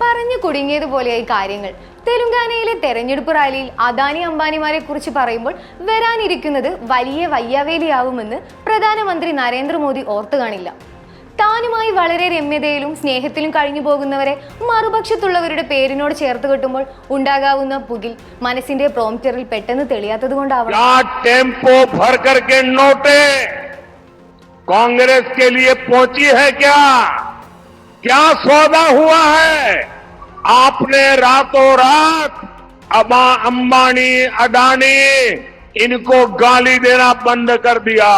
പറഞ്ഞു കുടുങ്ങിയതുപോലെയായി കാര്യങ്ങൾ. തെലുങ്കാനയിലെ തെരഞ്ഞെടുപ്പ് റാലിയിൽ അദാനി അംബാനിമാരെ കുറിച്ച് പറയുമ്പോൾ വരാനിരിക്കുന്നത് വലിയ വയ്യാവേലിയാവുമെന്ന് പ്രധാനമന്ത്രി നരേന്ദ്രമോദി ഓർത്തു കാണില്ല. താനുമായി വളരെ രമ്യതയിലും സ്നേഹത്തിലും കഴിഞ്ഞു പോകുന്നവരെ മറുപക്ഷത്തുള്ളവരുടെ പേരിനോട് ചേർത്ത് കെട്ടുമ്പോൾ ഉണ്ടാകാവുന്ന പുകിൽ മനസ്സിന്റെ പ്രോംറ്ററിൽ പെട്ടെന്ന് തെളിയാത്തത് കൊണ്ടാവണം क्या क्या क्या सौदा हुआ है आपने रातों रात अबा अंबानी अडानी इनको गाली देना बंद कर दिया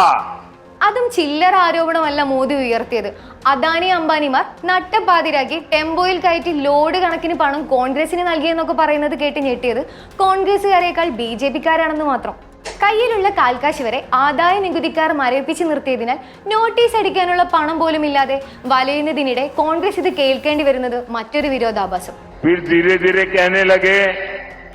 അതും ചില്ലറ ആരോപണമല്ല മോദി ഉയർത്തിയത് അദാനി അംബാനിമാർ നട്ടപ്പാതിരാക്കി ടെമ്പോയിൽ കയറ്റി ലോഡ് കണക്കിന് പണം കോൺഗ്രസിന് നൽകിയെന്നൊക്കെ പറയുന്നത് കേട്ട് ഞെട്ടിയത് കോൺഗ്രസുകാരേക്കാൾ ബി ജെ പിക്കാരാണെന്ന് മാത്രം കയ്യിലുള്ള കാൽക്കാശ് വരെ ആദായ നികുതിക്കാർ മരവിപ്പിച്ച് നിർത്തിയതിനാൽ നോട്ടീസ് അടിക്കാനുള്ള പണം പോലും ഇല്ലാതെ വലയുന്നതിനിടെ കോൺഗ്രസ് ഇത് കേൾക്കേണ്ടി വരുന്നത് മറ്റൊരു വിരോധാഭാസം.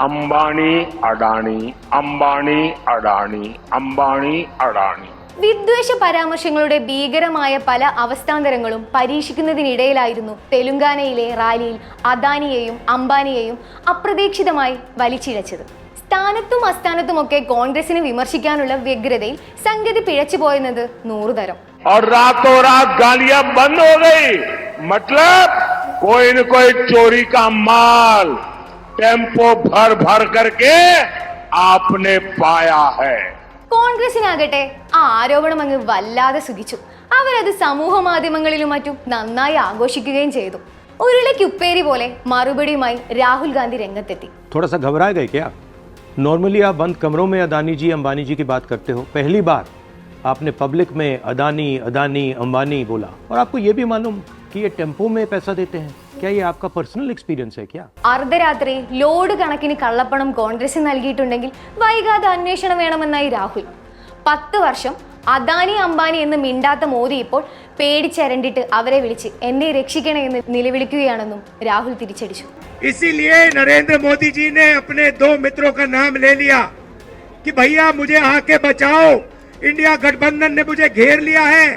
അംബാണി അഡാണി അംബാണി അഡാണി അംബാണി അഡാണി വിദ്വേഷ പരാമർശങ്ങളുടെ ഭീകരമായ പല അവസ്ഥാന്തരങ്ങളും പരീക്ഷിക്കുന്നതിനിടയിലായിരുന്നു തെലുങ്കാനയിലെ റാലിയിൽ അദാനിയെയും അംബാനിയെയും അപ്രതീക്ഷിതമായി വലിച്ചിഴച്ചത്. സ്ഥാനത്തും അസ്ഥാനത്തുമൊക്കെ കോൺഗ്രസിനെ വിമർശിക്കാനുള്ള വ്യഗ്രതയിൽ സംഗതി പിഴച്ചു പോയെന്നത് നൂറുതരം और रातों रात गालियां बंद हो गई मतलब कोई न कोई चोरी का माल टेम्पो भर भर करके आपने पाया है കോൺഗ്രസിനാകട്ടെ ആ ആരോപണം അങ്ങ് വല്ലാതെ സുഖിച്ചു അവരത് സമൂഹ മാധ്യമങ്ങളിലും മറ്റും നന്നായി ആഘോഷിക്കുകയും ചെയ്തു ഉരുളയ്ക്കുപ്പേരി പോലെ മറുപടിയുമായി രാഹുൽ ഗാന്ധി രംഗത്തെത്തി नॉर्मली आप बंद कमरों में अदानी जी अंबानी जी की बात करते हो पहली बार आपने पब्लिक में अदानी अदानी अंबानी बोला और आपको ये भी मालूम कि ये टेम्पो में पैसा देते हैं क्या ये आपका पर्सनल एक्सपीरियंस है क्या അർദ്ധരാത്രി ലോഡ് കണക്കിന് കള്ളപ്പണം കോൺഗ്രസ് നൽകിയിട്ടുണ്ടെങ്കിൽ വൈകാതെ അന്വേഷണം വേണമെന്നായി രാഹുൽ പത്ത് വർഷം അദാനി അംബാനി എന്ന് മിണ്ടാത്ത മോദി ഇപ്പോൾ പേടിച്ചരണ്ടിട്ട് അവരെ വിളിച്ച് എന്നെ രക്ഷിക്കണേ എന്ന് നിലവിളിക്കുകയാണെന്നും രാഹുൽ തിരിച്ചടിച്ചു इसीलिए नरेंद्र मोदी जी ने अपने दो मित्रों का नाम ले लिया कि भैया मुझे आके बचाओ इंडिया गठबंधन ने मुझे घेर लिया है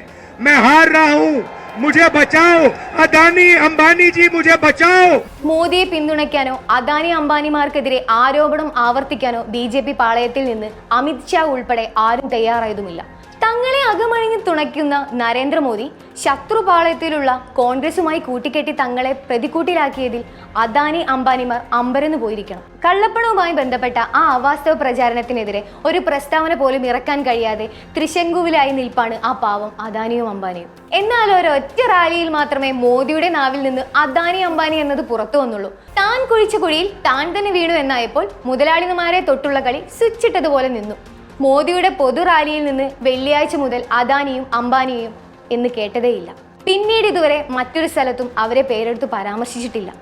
मैं हार रहा हूँ मुझे बचाओ अदानी अंबानी जी मुझे बचाओ മോദിയെ പിന്തുണയ്ക്കാനോ അദാനി അംബാനിമാർക്കെതിരെ ആരോപണം ആവർത്തിക്കാനോ ബി ജെ പി പാളയത്തിൽ നിന്ന് അമിത് ഷാ ഉൾപ്പെടെ ആരും തയ്യാറായതുമില്ല തങ്ങളെ അകമണിഞ്ഞ് തുണയ്ക്കുന്ന നരേന്ദ്രമോദി ശത്രുപാളയത്തിലുള്ള കോൺഗ്രസുമായി കൂട്ടിക്കെട്ടി തങ്ങളെ പ്രതിക്കൂട്ടിലാക്കിയതിൽ അദാനി അംബാനിമാർ അമ്പരന്ന് പോയിരിക്കണം. കള്ളപ്പണവുമായി ബന്ധപ്പെട്ട ആ അവാസ്തവ പ്രചാരണത്തിനെതിരെ ഒരു പ്രസ്താവന പോലും ഇറക്കാൻ കഴിയാതെ ത്രിശങ്കുവിലായി നിൽപ്പാണ് ആ പാവം അദാനിയും അംബാനിയും. എന്നാൽ ഒരൊറ്റ റാലിയിൽ മാത്രമേ മോദിയുടെ നാവിൽ നിന്ന് അദാനി അംബാനി എന്നത് പുറത്തു വന്നുള്ളൂ. താൻ കുഴിച്ച കുഴിയിൽ താൻ തന്നെ വീണു എന്നായപ്പോൾ മുതലാളിമാരെ തൊട്ടുള്ള കളി സ്വിച്ചിട്ടതുപോലെ നിന്നു. മോദിയുടെ പൊതു റാലിയിൽ നിന്ന് വെള്ളിയാഴ്ച മുതൽ അദാനിയും അംബാനിയും എന്ന് കേട്ടതേയില്ല. പിന്നീട് ഇതുവരെ മറ്റൊരു സ്ഥലത്തും അവരെ പേരെടുത്ത് പരാമർശിച്ചിട്ടില്ല.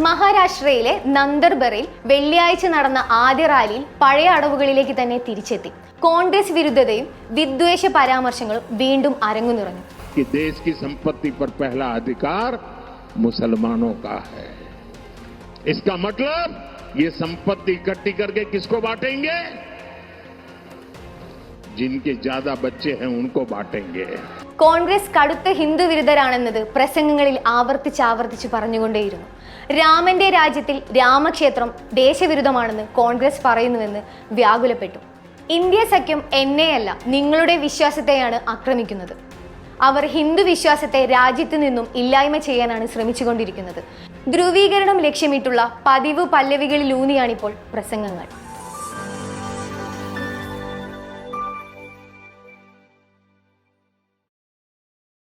മഹാരാഷ്ട്രയിലെ നന്ദർബറിൽ വെള്ളിയാഴ്ച നടന്ന ആദ്യ റാലിയിൽ പഴയ അടവുകളിലേക്ക് തന്നെ തിരിച്ചെത്തി. കോൺഗ്രസ് വിരുദ്ധതയും വിദ്വേഷ പരാമർശങ്ങളും വീണ്ടും അരങ്ങു നിറഞ്ഞു മുസൽമാനോ കാ ഹൈ इसका मतलब ये संपत्ति इकट्ठी करके किसको बांटेंगे जिनके ज्यादा बच्चे हैं उनको बांटेंगे കോൺഗ്രസ് കടുത്ത ഹിന്ദു വിരുദ്ധരാണെന്നത് പ്രസംഗങ്ങളിൽ ആവർത്തിച്ച് ആവർത്തിച്ച് പറഞ്ഞുകൊണ്ടേയിരുന്നു രാമന്റെ രാജ്യത്തിൽ രാമക്ഷേത്രം ദേശവിരുദ്ധമാണെന്ന് കോൺഗ്രസ് പറയുന്നുവെന്ന് വ്യാകുലപ്പെട്ടു ഇന്ത്യ സഖ്യം എന്നെയല്ല നിങ്ങളുടെ വിശ്വാസത്തെയാണ് ആക്രമിക്കുന്നത് അവർ ഹിന്ദു വിശ്വാസത്തെ രാജ്യത്തു നിന്നും ഇല്ലായ്മ ചെയ്യാനാണ് ശ്രമിച്ചുകൊണ്ടിരിക്കുന്നത്. ധ്രുവീകരണം ലക്ഷ്യമിട്ടുള്ള പതിവ് പല്ലവികളിലൂന്നിയാണിപ്പോൾ പ്രസംഗങ്ങൾ.